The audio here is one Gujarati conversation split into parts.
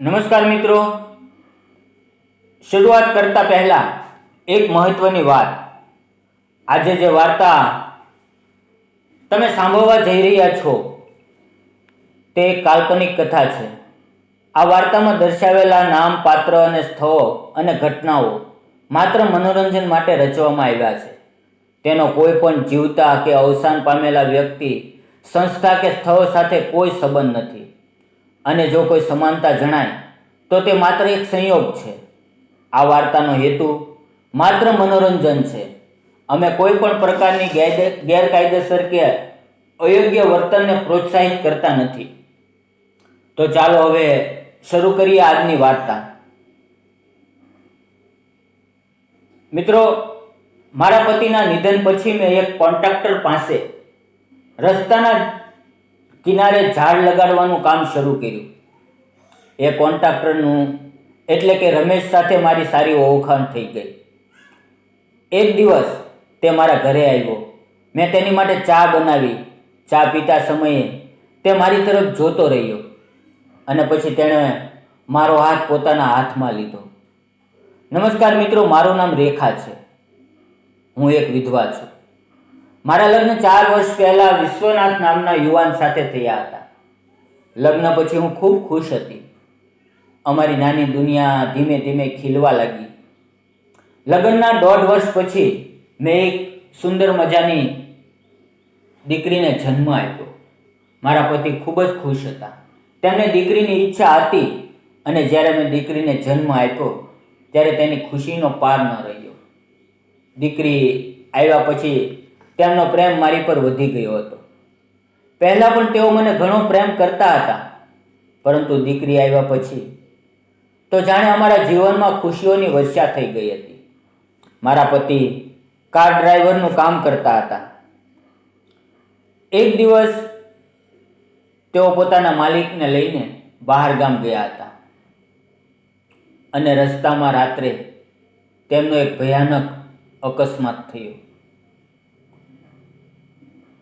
નમસ્કાર મિત્રો. શરૂઆત કરતા પહેલા એક મહત્વની વાત. આજે જે વાર્તા તમે સાંભળવા જઈ રહ્યા છો, તે કાલ્પનિક કથા છે. આ વાર્તામાં દર્શાવેલા નામ, પાત્ર અને સ્થળો અને ઘટનાઓ માત્ર મનોરંજન માટે રચવામાં આવ્યા છે. તેનો કોઈ પણ જીવતા કે અવસાન પામેલા વ્યક્તિ, સંસ્થા કે સ્થળો સાથે કોઈ સંબંધ નથી. અને જો કોઈ સમાનતા જણાય, તો તે માત્ર એક સંયોગ છે. આ વાર્તાનો હેતુ માત્ર મનોરંજન છે. અમે કોઈ પણ પ્રકારની ગેરકાયદેસર કે અયોગ્ય વર્તનને પ્રોત્સાહિત કરતા નથી. તો ચાલો હવે શરૂ કરીએ આજની વાર્તા. મિત્રો, મારા પતિના નિધન પછી મેં એક કોન્ટ્રાક્ટર પાસે રસ્તાના કિનારે ઝાડ લગાડવાનું કામ શરૂ કર્યું. એ કોન્ટ્રાક્ટરનું, એટલે કે રમેશ સાથે મારી સારી ઓળખાણ થઈ ગઈ. એક દિવસ તે મારા ઘરે આવ્યો. મેં તેની માટે ચા બનાવી. ચા પીતા સમયે તે મારી તરફ જોતો રહ્યો. અને પછી તેણે મારો હાથ પોતાના હાથમાં લીધો. નમસ્કાર મિત્રો, મારું નામ રેખા છે. હું એક વિધવા છું. મારા લગ્ન ચાર વર્ષ પહેલા વિશ્વનાથ નામના યુવાન સાથે થયા હતા. લગ્ન પછી હું ખૂબ ખુશ હતી. અમારી નાની દુનિયા ધીમે ધીમે ખીલવા લાગી. લગ્નના દોઢ વર્ષ પછી મેં એક સુંદર મજાની દીકરીને જન્મ આપ્યો. મારા પતિ ખૂબ જ ખુશ હતા. તેમને દીકરીની ઈચ્છા હતી અને જ્યારે મેં દીકરીને જન્મ આપ્યો, ત્યારે તેની ખુશીનો પાર ન રહ્યો. દીકરી આવ્યા પછી તેમનો પ્રેમ મારી પર વધી ગયો હતો. પહેલાં પણ તેઓ મને ઘણો પ્રેમ કરતા હતા, પરંતુ દીકરી આવ્યા પછી તો જાણે અમારા જીવનમાં ખુશીઓની વર્ષા થઈ ગઈ હતી. મારા પતિ કાર ડ્રાઈવરનું કામ કરતા હતા. એક દિવસ તેઓ પોતાના માલિકને લઈને બહાર ગામ ગયા હતા અને રસ્તામાં રાત્રે તેમનો એક ભયાનક અકસ્માત થયો.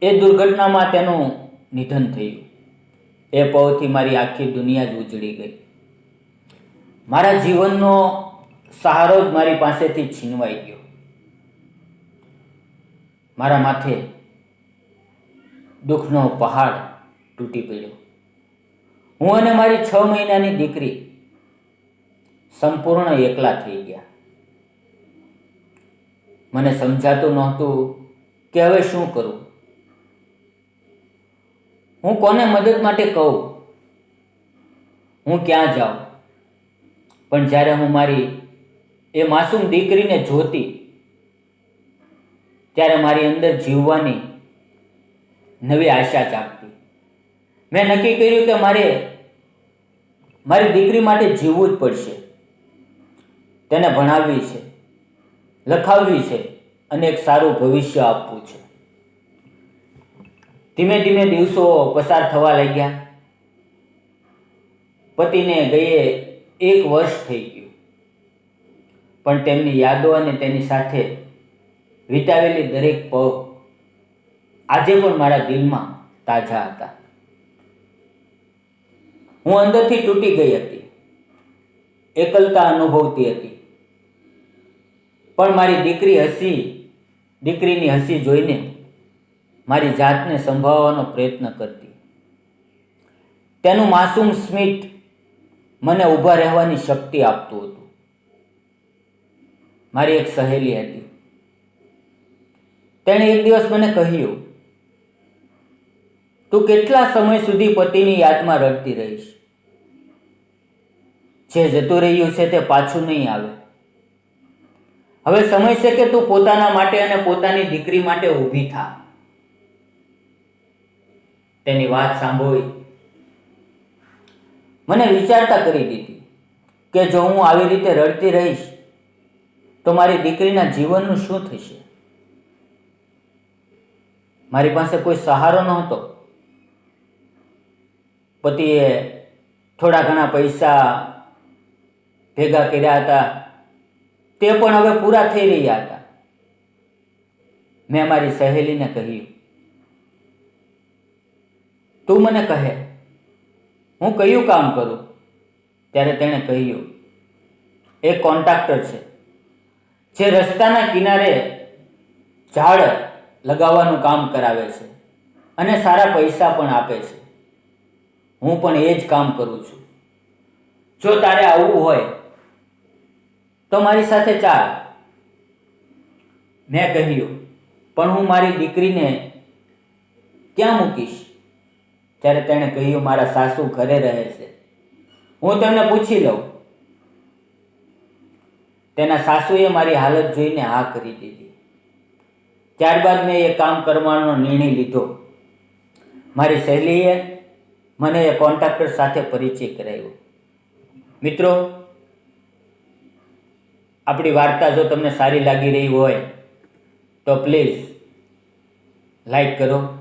એ દુર્ઘટનામાં તેનું નિધન થયું. એ પૌથી મારી આખી દુનિયા જ ઉજળી ગઈ. મારા જીવનનો સહારો જ મારી પાસેથી છીનવાઈ ગયો. મારા માથે દુઃખનો પહાડ તૂટી પડ્યો. હું અને મારી છ મહિનાની દીકરી સંપૂર્ણ એકલા થઈ ગયા. મને સમજાતું નહોતું કે હવે શું કરું. હું કોને મદદ માટે કહું? હું ક્યાં જાઉં? પણ જ્યારે હું મારી એ માસૂમ દીકરીને જોતી, ત્યારે મારી અંદર જીવવાની નવી આશા જાગતી. મેં નક્કી કર્યું કે મારે મારી દીકરી માટે જીવવું જ પડશે. તેને ભણાવવી છે, લખાવવી છે અને એક સારું ભવિષ્ય આપવું છે. ધીમે ધીમે દિવસો પસાર થવા લાગ્યા. પતિને ગયે એક વર્ષ થઈ ગયું. પણ તેમની યાદો અને તેની સાથે વિતાવેલી દરેક પગ આજે પણ મારા દિલમાં તાજા હતા. હું અંદરથી તૂટી ગઈ હતી. એકલતા અનુભવતી હતી. પણ મારી દીકરી હસી, દીકરીની હસી જોઈને મારી જાતને સંભાળવાનો પ્રયત્ન કરતી. તેનું માસૂમ સ્મિત મને ઊભા રહેવાની શક્તિ આપતું હતું. મારી એક સહેલી હતી. તેણે એક દિવસ મને કહ્યું, તું કેટલા સમય સુધી પતિની યાદમાં રડતી રહીશ? જે જતું રહ્યું છે તે પાછું નહીં આવે. હવે સમય છે કે તું પોતાના માટે અને પોતાની દીકરી માટે ઊભી થા. તેની વાત સાંભળી. મને વિચારતા કરી દીધી કે જો હું આવી રીતે રડતી રહીશ, તો મારી દીકરીના જીવનનું શું થશે? મારી પાસે કોઈ સહારો નહોતો. પતિએ થોડા ઘણા પૈસા ભેગા કર્યા હતા. તે પણ હવે પૂરા થઈ રહ્યા હતા. મેં મારી સહેલીને કહ્યું તું મને કહે. હું કયું કામ કરું? ત્યારે તેણે કહ્યું, એ કોન્ટ્રાક્ટર છે, જે રસ્તાના કિનારે ઝાડ લગાવવાનું કામ કરાવે છે અને સારા પૈસા પણ આપે છે. હું પણ એ જ કામ કરું છું. જો તારે આવવું હોય, તો મારી સાથે ચાલ. મેં કહ્યું, પણ હું મારી દીકરીને ક્યાં મૂકીશ? ત્યારે તેણે કહ્યું, મારા સાસુ ઘરે રહે છે. હું તેમને પૂછી લઉં. તેના સાસુએ મારી હાલત જોઈને હા કરી દીધી. ત્યારબાદ મેં એ કામ કરવાનો નિર્ણય લીધો. મારી સહેલીએ મને એ કોન્ટ્રાક્ટર સાથે પરિચય કરાવ્યો. મિત્રો, આપણી વાર્તા જો તમને સારી લાગી રહી હોય, તો પ્લીઝ લાઈક કરો.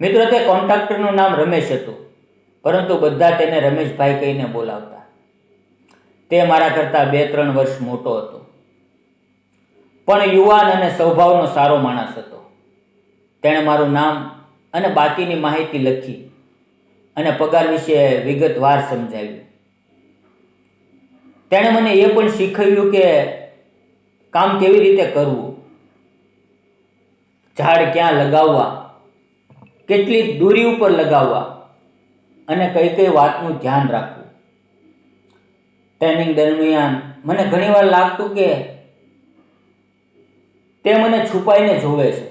મિત્રો તે કોન્ટ્રાક્ટરનું નામ રમેશ હતું. પરંતુ બધા તેને રમેશભાઈ કહીને બોલાવતા. તે મારા કરતાં બે ત્રણ વર્ષ મોટો હતો. પણ યુવાન અને સ્વભાવનો સારો માણસ હતો. તેણે મારું નામ અને બાકીની માહિતી લખી અને પગાર વિશે વિગતવાર સમજાવ્યું. તેણે મને એ પણ શીખવ્યું કે કામ કેવી રીતે કરવું. ઝાડ ક્યાં લગાવવા કેટલી દૂરી ઉપર લગાવવા અને કઈ કઈ વાતનું ધ્યાન રાખવું. ટ્રેનિંગ દરમિયાન મને ઘણીવાર લાગતું કે તે મને છુપાઈને જોવે છે.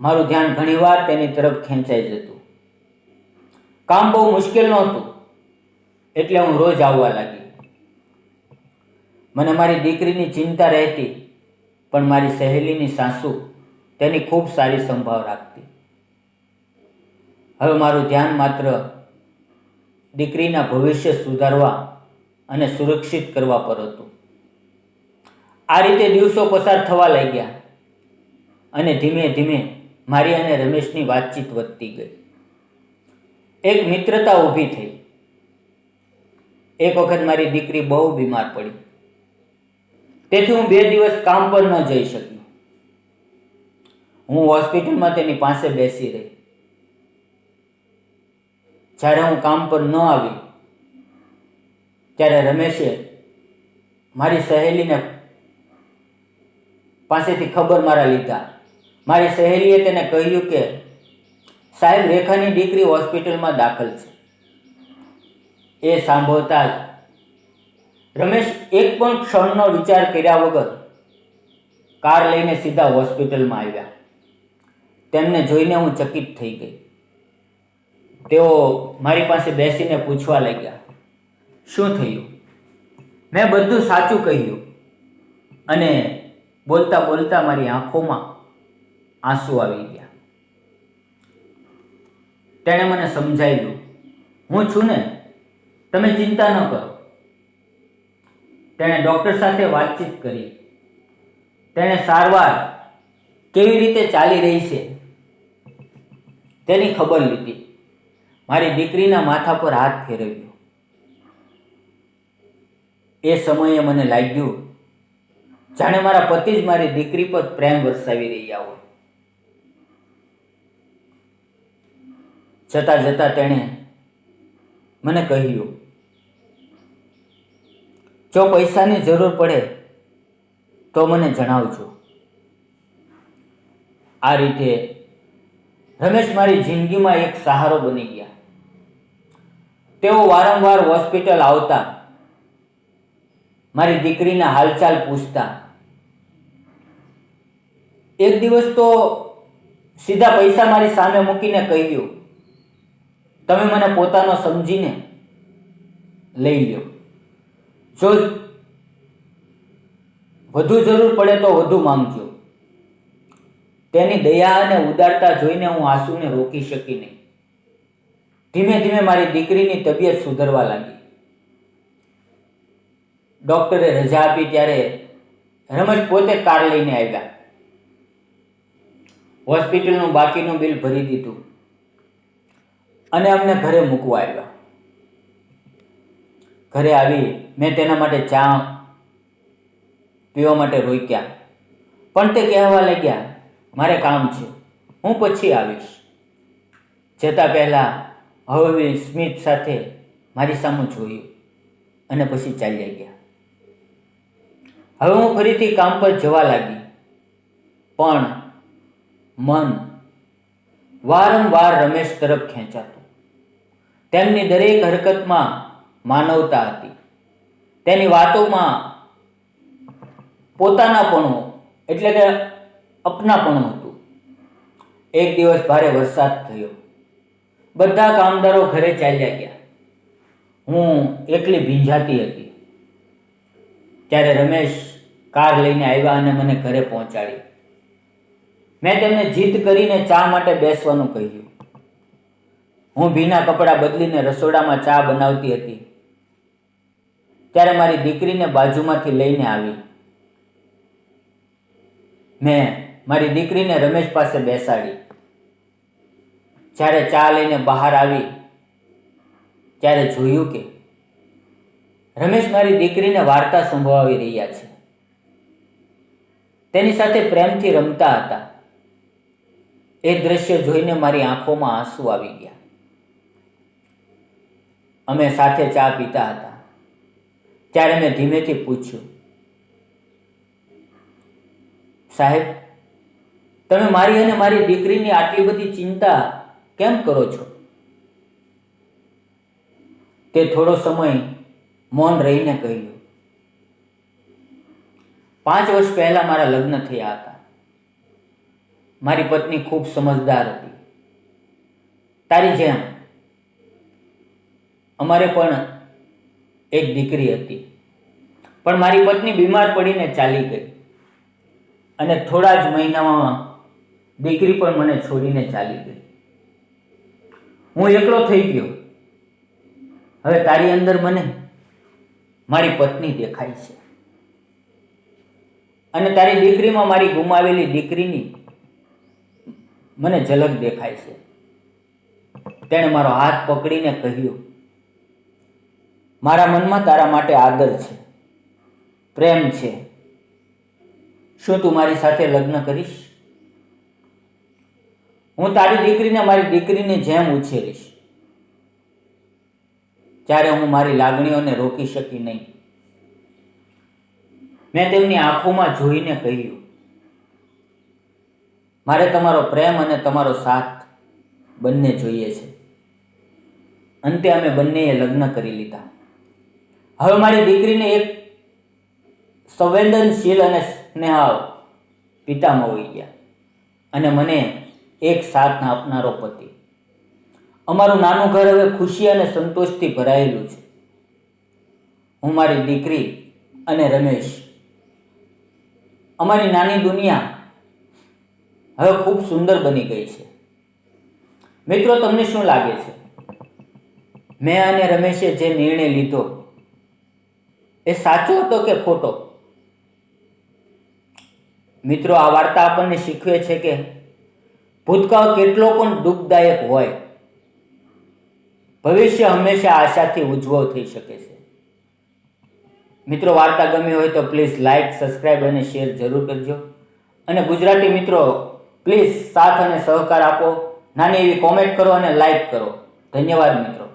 મારું ધ્યાન ઘણીવાર તેની તરફ ખેંચાઈ જતું. કામ બહુ મુશ્કેલ નહોતું, એટલે હું રોજ આવવા લાગી. મને મારી દીકરીની ચિંતા રહેતી, પણ મારી સહેલીની સાસુ તેની ખૂબ સારી સંભાવ રાખતી. હવે મારું ધ્યાન માત્ર દીકરીના ભવિષ્ય સુધારવા અને સુરક્ષિત કરવા પર હતું. આ રીતે દિવસો પસાર થવા લાગ્યા અને ધીમે ધીમે મારી અને રમેશની વાતચીત વધતી ગઈ. એક મિત્રતા ઊભી થઈ. એક વખત મારી દીકરી બહુ બીમાર પડી. તેથી હું બે દિવસ કામ પર ન જઈ શકી હું હોસ્પિટલમાં તેની પાસે બેસી રહી. જ્યારે હું કામ પર ન આવી, ત્યારે રમેશે મારી સહેલીને પાસેથી ખબર મારા લીધા. મારી સહેલીએ તેને કહ્યું કે, સાહેબ, રેખાની દીકરી હોસ્પિટલમાં દાખલ છે. એ સાંભળતા જ રમેશ એક પણ ક્ષણનો વિચાર કર્યા વગર કાર લઈને સીધા હોસ્પિટલમાં આવ્યા. તેમને જોઈને હું ચકિત થઈ ગઈ. તેઓ મારી પાસે બેસીને પૂછવા લાગ્યા, શું થયું? મેં બધું સાચું કહ્યું અને બોલતા બોલતા મારી આંખોમાં આંસુ આવી ગયા. તેણે મને સમજાવ્યું, હું છું ને, તમે ચિંતા ન કરો. તેણે ડૉક્ટર સાથે વાતચીત કરી. તેણે સારવાર કેવી રીતે ચાલી રહી છે તેની ખબર લીધી. મારી દીકરીના માથા પર હાથ ફેરવ્યો. એ સમયે મને લાગ્યું, જાણે મારા પતિ જ મારી દીકરી પર પ્રેમ વરસાવી રહ્યા હોય. જતા જતા તેણે મને કહ્યું, જો પૈસાની જરૂર પડે, તો મને જણાવજો. આ રીતે રમેશ મારી જિંદગીમાં એક સહારો બની ગયા. તેઓ વારંવાર હોસ્પિટલ આવતા, મારી દીકરીના હાલચાલ પૂછતા. એક દિવસ તો સીધા પૈસા મારી સામે મૂકીને કહ્યું, તમે મને પોતાનો સમજીને લઈ લ્યો. જો વધુ જરૂર પડે તો વધુ માંગજો. તેની દયા અને ઉદારતા જોઈને હું આંસુને રોકી શકી નહીં. ધીમે ધીમે મારી દીકરીની તબિયત સુધરવા લાગી. ડૉક્ટરે રજા આપી ત્યારે રમેશ પોતે કાર લઈને આવ્યા. હોસ્પિટલનું બાકીનું બિલ ભરી દીધું અને અમને ઘરે મૂકવા આવ્યા. ઘરે આવી મેં તેના માટે ચા પીવા માટે રોક્યા. પણ તે કહેવા લાગ્યા મારે કામ છે. હું પછી આવીશ. જતાં પહેલાં હવે સ્મિત સાથે મારી સામે જોયું અને પછી ચાલ્યા ગયા. હવે હું ફરીથી કામ પર જવા લાગી. પણ મન વારંવાર રમેશ તરફ ખેંચાતું. તેમની દરેક હરકતમાં માનવતા હતી. તેની વાતોમાં પોતાનાપણું, એટલે કે અપનાપણું હતું. એક દિવસ ભારે વરસાદ થયો. બધા કામદારો ઘરે ચાલ્યા ગયા. હું એકલી ભીંજાતી હતી. ત્યારે રમેશ કાર લઈને આવ્યા અને મને ઘરે પહોંચાડી. મેં તેમને જીદ કરીને ચા માટે બેસવાનું કહ્યું. હું ભીના કપડાં બદલીને રસોડામાં ચા બનાવતી હતી. ત્યારે મારી દીકરીને બાજુમાંથી લઈને આવી. મેં મારી દીકરીને રમેશ પાસે બેસાડી. જ્યારે ચા લઈને બહાર આવી, ત્યારે જોયું કે રમેશ મારી દીકરીને વાર્તા સંભળાવી રહ્યા છે. તેની સાથે પ્રેમથી રમતા હતા. એ દ્રશ્ય જોઈને મારી આંખોમાં આંસુ આવી ગયા. અમે સાથે ચા પીતા હતા. ત્યારે મેં ધીમેથી પૂછ્યું, સાહેબ તમે મારી અને મારી દીકરીની આટલી બધી ચિંતા કેમ કરો છો? તે થોડો સમય મૌન રહીને કહ્યું. પાંચ વર્ષ પહેલા મારા લગ્ન થયા હતા. મારી પત્ની ખૂબ સમજદાર હતી. તારી જેમ. અમારે પણ એક દીકરી હતી. પણ મારી પત્ની બીમાર પડીને ચાલી ગઈ. અને થોડા જ મહિનામાં દીકરી પણ મને છોડીને ચાલી ગઈ. હું એકલો થઈ ગયો. હવે તારી અંદર મને મારી પત્ની દેખાય છે. અને તારી દીકરીમાં મારી ગુમાવેલી દીકરીની મને ઝલક દેખાય છે. તેણે મારો હાથ પકડીને કહ્યું, મારા મનમાં તારા માટે આદર છે. પ્રેમ છે. શું તું મારી સાથે લગ્ન કરીશ? હું તારી દીકરીને મારી દીકરીની જેમ ઉછેરીશ. ત્યારે હું મારી લાગણીઓને રોકી શકી નહીં. મેં તેમની આંખોમાં જોઈને કહ્યું, મારે તમારો પ્રેમ અને તમારો સાથ બંને જોઈએ છે. અંતે અમે બંનેએ લગ્ન કરી લીધા. હવે મારી દીકરીને એક સંવેદનશીલ અને સ્નેહાળ પિતા મળી ગયા અને મને એક સાથ આપનારો પતિ. અમારું નાનું ઘર હવે ખુશી અને સંતોષથી ભરાયેલું છે. હું મારી દીકરી અને રમેશ. અમારી નાની દુનિયા હવે ખૂબ સુંદર બની ગઈ છે. મિત્રો, તમને શું લાગે છે? મેં અને રમેશે જે નિર્ણય લીધો, એ સાચો હતો કે ખોટો? મિત્રો, આ વાર્તા આપણને શીખવે છે કે ભૂતકાળ કેટલો પણ દુઃખદાયક હોય, ભવિષ્ય હંમેશા આશાથી ઉજ્જવળ થઈ શકે છે. મિત્રો, વાર્તા ગમી હોય તો પ્લીઝ લાઇક સબસ્ક્રાઈબ અને શેર જરૂર કરજો. અને ગુજરાતી મિત્રો પ્લીઝ સાથ અને સહકાર આપો. નાની એવી કોમેન્ટ કરો અને લાઇક કરો. ધન્યવાદ મિત્રો.